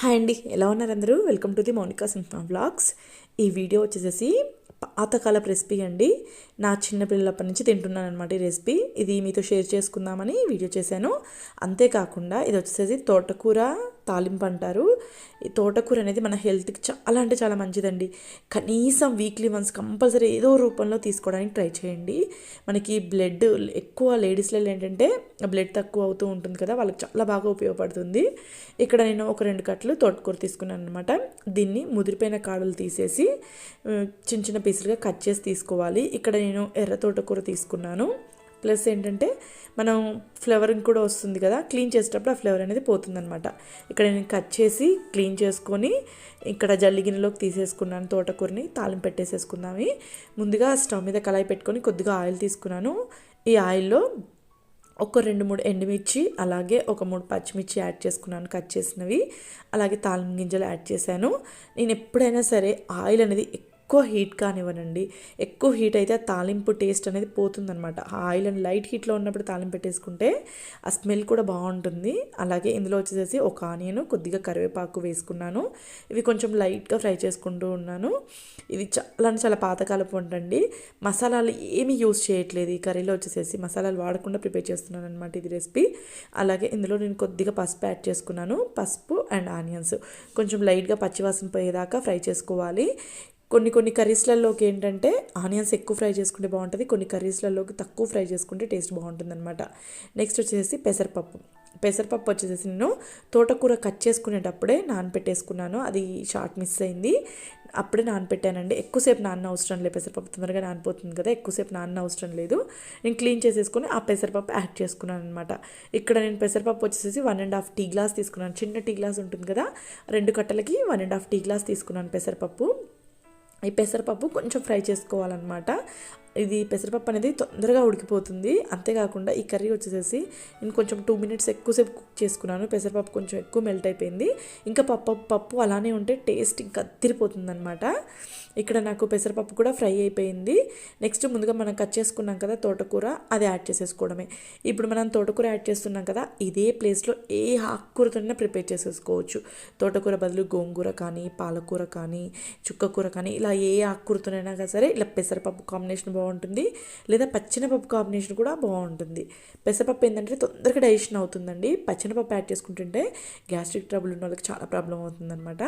Hi అండి ఎలా ఉన్నారు అందరూ? Welcome to the Mounika Simha vlogs ఈ వీడియో వచ్చేసేసి పాతకాలపు రెసిపీ అండి. నా చిన్నపిల్లలప్పటి నుంచి తింటున్నాను అనమాట ఈ రెసిపీ. ఇది మీతో షేర్ చేసుకుందామని వీడియో చేశాను. అంతేకాకుండా ఇది వచ్చేసేసి తోటకూర తాలింపు అంటారు ఈ తోటకూర అనేది మన హెల్త్కి చాలా అంటే చాలా మంచిదండి. కనీసం వీక్లీ వన్స్ కంపల్సరీ ఏదో రూపంలో తీసుకోవడానికి ట్రై చేయండి. మనకి బ్లడ్ ఎక్కువ లేడీస్లలో ఏంటంటే బ్లడ్ తక్కువ అవుతూ ఉంటుంది కదా వాళ్ళకి చాలా బాగా ఉపయోగపడుతుంది. ఇక్కడ నేను ఒక రెండు కట్టలు తోటకూర తీసుకున్నాను అనమాట దీన్ని ముదిరిపోయిన కాడలు తీసేసి చిన్న చిన్న పీసులుగా కట్ చేసి తీసుకోవాలి. ఇక్కడ నేను ఎర్ర తోటకూర తీసుకున్నాను. ప్లస్ ఏంటంటే మనం ఫ్లేవరింగ్ కూడా వస్తుంది కదా క్లీన్ చేసేటప్పుడు ఆ ఫ్లేవర్ అనేది పోతుందనమాట ఇక్కడ నేను కట్ చేసి క్లీన్ చేసుకొని ఇక్కడ జల్లి గిన్నెలోకి తీసేసుకున్నాను తోటకూరని తాలింపు పెట్టేసేసుకుందామి ముందుగా స్టవ్ మీద కళాయి పెట్టుకొని కొద్దిగా ఆయిల్ తీసుకున్నాను. ఈ ఆయిల్లో ఒక రెండు మూడు ఎండుమిర్చి అలాగే ఒక మూడు పచ్చిమిర్చి యాడ్ చేసుకున్నాను కట్ చేసినవి. అలాగే తాళం గింజలు యాడ్ చేశాను. నేను ఎప్పుడైనా సరే ఆయిల్ అనేది ఎక్కువ హీట్ కానివ్వనండి. ఎక్కువ హీట్ అయితే ఆ తాలింపు టేస్ట్ అనేది పోతుందనమాట ఆ ఆయిల్ అండ్ లైట్ హీట్లో ఉన్నప్పుడు తాలింపు పెట్టేసుకుంటే ఆ స్మెల్ కూడా బాగుంటుంది. అలాగే ఇందులో వచ్చేసేసి ఒక ఆనియన్ కొద్దిగా కరివేపాకు వేసుకున్నాను. ఇవి కొంచెం లైట్గా ఫ్రై చేసుకుంటూ ఉన్నాను. ఇది చాలా చాలా పాతకాలపు వంట అండి మసాలాలు ఏమీ యూస్ చేయట్లేదు. ఈ కర్రీలో వచ్చేసేసి మసాలాలు వాడకుండా ప్రిపేర్ చేస్తున్నాను అనమాట ఇది రెసిపీ. అలాగే ఇందులో నేను కొద్దిగా పసుపు యాడ్ చేసుకున్నాను. పసుపు అండ్ ఆనియన్స్. కొంచెం లైట్గా పచ్చివాసన పోయేదాకా ఫ్రై చేసుకోవాలి. కొన్ని కొన్ని కర్రీస్లలోకి ఏంటంటే ఆనియన్స్ ఎక్కువ ఫ్రై చేసుకుంటే బాగుంటుంది కొన్ని కర్రీస్లలోకి తక్కువ ఫ్రై చేసుకుంటే టేస్ట్ బాగుంటుంది అనమాట నెక్స్ట్ వచ్చేసి పెసరపప్పు. పెసరపప్పు వచ్చేసి నేను తోటకూర కట్ చేసుకునేటప్పుడే నానపెట్టేసుకున్నాను అది షార్ట్ మిస్ అయింది. అప్పుడే నానపెట్టానండి. ఎక్కువసేపు నాన్న అవసరం లేదు పెసరపప్పు తొందరగా నానిపోతుంది కదా ఎక్కువసేపు నాన్న అవసరం లేదు. నేను క్లీన్ చేసేసుకుని ఆ పెసరపప్పు యాడ్ చేసుకున్నాను అనమాట ఇక్కడ నేను పెసరపప్పు వచ్చేసి one and half tea glass తీసుకున్నాను. చిన్న టీ గ్లాస్ ఉంటుంది కదా రెండు కట్టలకి one and half tea glass తీసుకున్నాను పెసరపప్పు. ఈ పెసరపప్పు కొంచెం ఫ్రై చేసుకోవాలన్నమాట. ఇది పెసరపప్పు అనేది తొందరగా ఉడికిపోతుంది. అంతేకాకుండా ఈ కర్రీ వచ్చేసేసి నేను కొంచెం టూ మినిట్స్ ఎక్కువసేపు కుక్ చేసుకున్నాను. పెసరపప్పు కొంచెం ఎక్కువ మెల్ట్ అయిపోయింది. ఇంకా పప్పు పప్పు అలానే ఉంటే టేస్ట్ ఇంకా అత్తిరిపోతుంది అనమాట ఇక్కడ నాకు పెసరపప్పు కూడా ఫ్రై అయిపోయింది. నెక్స్ట్ ముందుగా మనం కట్ చేసుకున్నాం కదా తోటకూర అది యాడ్ చేసేసుకోవడమే. ఇప్పుడు మనం తోటకూర యాడ్ చేస్తున్నాం కదా ఇదే ప్లేస్లో ఏ ఆకుకూరతోనైనా ప్రిపేర్ చేసేసుకోవచ్చు. తోటకూర బదులు గోంగూర కానీ పాలకూర కానీ చుక్కకూర కానీ ఇలా ఏ ఆకుకూరతోనైనా సరే ఇలా పెసరపప్పు కాంబినేషన్ బాగుంటుంది. బాగుంటుంది. లేదా పచ్చినపప్పు కాంబినేషన్ కూడా బాగుంటుంది. పెసరపప్పు ఏంటంటే తొందరగా డైజెషన్ అవుతుందండి. పచ్చినపప్పు యాడ్ చేసుకుంటుంటే గ్యాస్ట్రిక్ ట్రబుల్ ఉన్న వాళ్ళకి చాలా ప్రాబ్లం అవుతుందన్నమాట.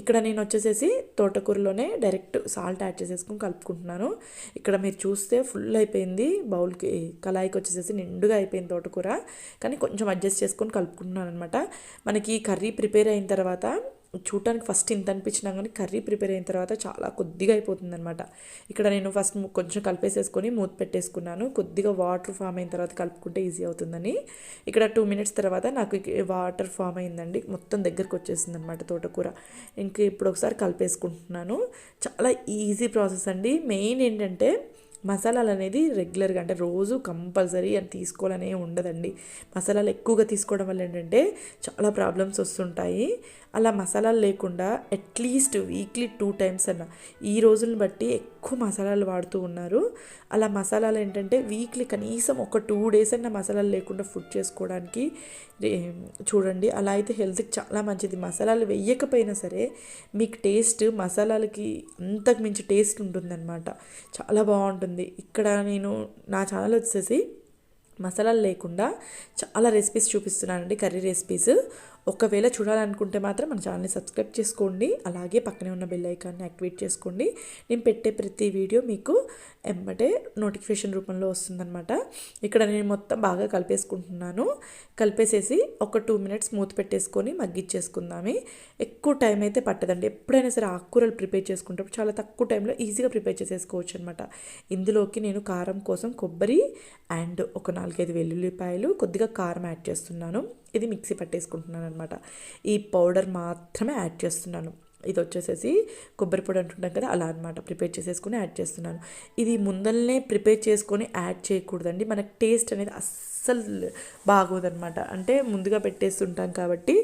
ఇక్కడ నేను వచ్చేసేసి తోటకూరలోనే డైరెక్ట్ సాల్ట్ యాడ్ చేసేసుకుని కలుపుకుంటున్నాను. ఇక్కడ మీరు చూస్తే ఫుల్ అయిపోయింది. బౌల్కి కళాయికి వచ్చేసేసి నిండుగా అయిపోయింది తోటకూర. కానీ కొంచెం అడ్జస్ట్ చేసుకొని కలుపుకుంటున్నాను అనమాట మనకి కర్రీ ప్రిపేర్ అయిన తర్వాత చూడటానికి ఫస్ట్ ఇంత అనిపించినా కానీ కర్రీ ప్రిపేర్ అయిన తర్వాత చాలా కొద్దిగా అయిపోతుంది అనమాట ఇక్కడ నేను ఫస్ట్ కొంచెం కలిపేసేసుకొని మూత పెట్టేసుకున్నాను. కొద్దిగా వాటర్ ఫామ్ అయిన తర్వాత కలుపుకుంటే ఈజీ అవుతుందని. ఇక్కడ టూ మినిట్స్ తర్వాత నాకు వాటర్ ఫామ్ అయిందండి. మొత్తం దగ్గరకు వచ్చేసింది అనమాట తోటకూర. ఇంక ఇప్పుడు ఒకసారి కలిపేసుకుంటున్నాను. చాలా ఈజీ ప్రాసెస్ అండి. మెయిన్ ఏంటంటే మసాలాలు అనేది రెగ్యులర్గా అంటే రోజు కంపల్సరీ అని తీసుకోవాలనే ఉండదండి. మసాలాలు ఎక్కువగా తీసుకోవడం వల్ల ఏంటంటే చాలా ప్రాబ్లమ్స్ వస్తుంటాయి. అలా మసాలాలు లేకుండా అట్లీస్ట్ వీక్లీ టూ టైమ్స్ అన్న ఈ రోజులను బట్టి ఎక్కువ మసాలాలు వాడుతూ ఉన్నారు. అలా మసాలాలు ఏంటంటే వీక్లీ కనీసం ఒక టూ డేస్ అయినా మసాలాలు లేకుండా ఫుడ్ చేసుకోవడానికి చూడండి. అలా అయితే హెల్త్కి చాలా మంచిది. మసాలాలు వేయకపోయినా సరే మీకు టేస్ట్ మసాలాలకి అంతకు మించి టేస్ట్ ఉంటుందన్నమాట. చాలా బాగుంటుంది. ఇక్కడ నేను నా ఛానల్ వచ్చేసి మసాలాలు లేకుండా చాలా రెసిపీస్ చూపిస్తున్నానండి కర్రీ రెసిపీస్ ఒకవేళ చూడాలనుకుంటే మాత్రం మన ఛానల్ని సబ్స్క్రైబ్ చేసుకోండి. అలాగే పక్కనే ఉన్న బెల్ ఐకాన్ని యాక్టివేట్ చేసుకోండి. నేను పెట్టే ప్రతి వీడియో మీకు ఎమ్మటే నోటిఫికేషన్ రూపంలో వస్తుందన్నమాట. ఇక్కడ నేను మొత్తం బాగా కలిపేసుకుంటున్నాను. కలిపేసేసి ఒక టూ మినిట్స్ మూత పెట్టేసుకొని మగ్గిచ్చేసుకుందామే. ఎక్కువ టైం అయితే పట్టదండి. ఎప్పుడైనా సరే ఆకుకూరలు ప్రిపేర్ చేసుకుంటే చాలా తక్కువ టైంలో ఈజీగా ప్రిపేర్ చేసేసుకోవచ్చు అనమాట ఇందులోకి నేను కారం కోసం కొబ్బరి అండ్ ఒక నాలుగైదు వెల్లుల్లిపాయలు కొద్దిగా కారం యాడ్ చేస్తున్నాను. ఇది మిక్సీ పట్టేసుకుంటున్నాను అనమాట ఈ పౌడర్ మాత్రమే యాడ్ చేస్తున్నాను. ఇది వచ్చేసేసి కొబ్బరి పొడి అంటుంటాం కదా అలా అనమాట ప్రిపేర్ చేసేసుకొని యాడ్ చేస్తున్నాను. ఇది ముందల్నే ప్రిపేర్ చేసుకొని యాడ్ చేయకూడదండి. మనకు టేస్ట్ అనేది అస్సలు బాగోదనమాట అంటే ముందుగా పెట్టేస్తుంటాం కాబట్టి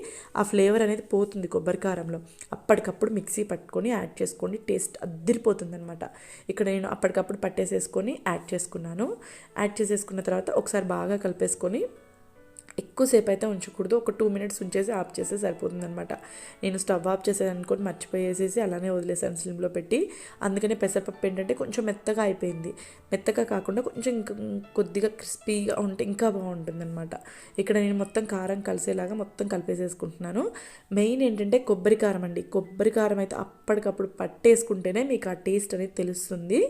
ఆ ఫ్లేవర్ అనేది పోతుంది కొబ్బరి కారంలో. అప్పటికప్పుడు మిక్సీ పట్టుకొని యాడ్ చేసుకోండి. టేస్ట్ అద్దిరిపోతుంది అనమాట ఇక్కడ నేను అప్పటికప్పుడు పట్టేసేసుకొని యాడ్ చేసుకున్నాను. యాడ్ చేసేసుకున్న తర్వాత ఒకసారి బాగా కలిపేసుకొని ఎక్కువసేపు అయితే ఉంచకూడదు. ఒక టూ మినిట్స్ ఉంచేసి ఆఫ్ చేస్తే సరిపోతుంది అనమాట నేను స్టవ్ ఆఫ్ చేసేది అనుకోని మర్చిపోయేసేసి అలానే వదిలేసాను స్లిమ్లో పెట్టి. అందుకనే పెసరపప్పు ఏంటంటే కొంచెం మెత్తగా అయిపోయింది. మెత్తగా కాకుండా కొంచెం ఇంకా కొద్దిగా క్రిస్పీగా ఉంటే ఇంకా బాగుంటుంది అనమాట ఇక్కడ నేను మొత్తం కారం కలిసేలాగా మొత్తం కలిపేసేసుకుంటున్నాను. మెయిన్ ఏంటంటే కొబ్బరి కారం అండి. కొబ్బరి కారం అయితే అప్పటికప్పుడు పట్టేసుకుంటేనే మీకు ఆ టేస్ట్ అనేది తెలుస్తుంది.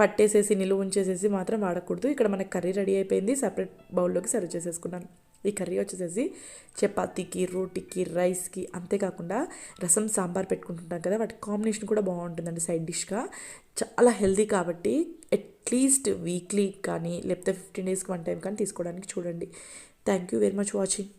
పట్టేసేసి నిలువ ఉంచేసేసి మాత్రం వాడకూడదు. ఇక్కడ మనకి కర్రీ రెడీ అయిపోయింది. సపరేట్ బౌల్లోకి సర్వ్ చేసేసుకున్నాను. ఈ కర్రీ వచ్చేసేసి చపాతీకి రోటీకి రైస్కి అంతేకాకుండా రసం సాంబార్ పెట్టుకుంటుంటాం కదా వాటి కాంబినేషన్ కూడా బాగుంటుందండి సైడ్ డిష్గా. చాలా హెల్దీ కాబట్టి అట్లీస్ట్ వీక్లీ కానీ లేకపోతే ఫిఫ్టీన్ డేస్కి వన్ టైం కానీ తీసుకోవడానికి చూడండి. Thank you very much watching.